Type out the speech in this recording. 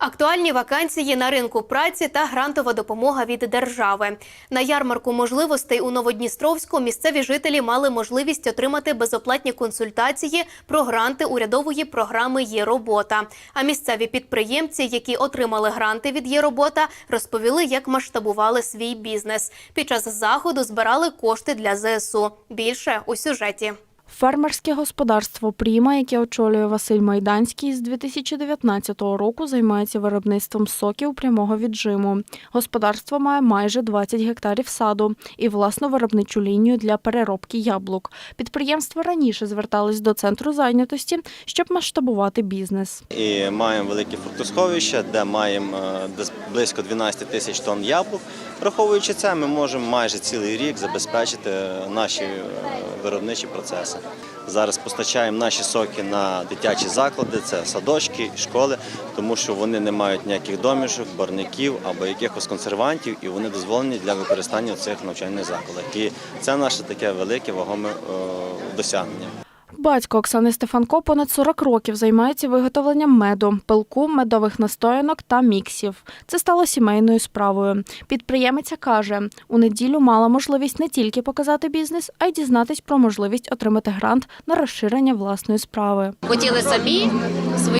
Актуальні вакансії на ринку праці та грантова допомога від держави. На ярмарку можливостей у Новодністровську місцеві жителі мали можливість отримати безоплатні консультації про гранти урядової програми Є робота. А місцеві підприємці, які отримали гранти від Є розповіли, як масштабували свій бізнес. Під час заходу збирали кошти для ЗСУ. Більше у сюжеті. Фермерське господарство Пріма, яке очолює Василь Майданський, з 2019 року займається виробництвом соків прямого віджиму. Господарство має майже 20 гектарів саду і власну виробничу лінію для переробки яблук. Підприємство раніше звертались до центру зайнятості, щоб масштабувати бізнес. І маємо велике фруктосховище, де маємо е, близько 12 тисяч тонн яблук. Враховуючи це, ми можемо майже цілий рік забезпечити наші е, виробничі процеси. Зараз постачаємо наші соки на дитячі заклади, це садочки, школи, тому що вони не мають ніяких домішок, барників або якихось консервантів, і вони дозволені для використання цих навчальних закладах. І це наше таке велике вагоме е, досягнення. Батько Оксани Стефанко понад 40 років займається виготовленням меду, пилку, медових настоянок та міксів. Це стало сімейною справою. Підприємиця каже, у неділю мала можливість не тільки показати бізнес, а й дізнатись про можливість отримати грант на розширення власної справи. хотіли самі свої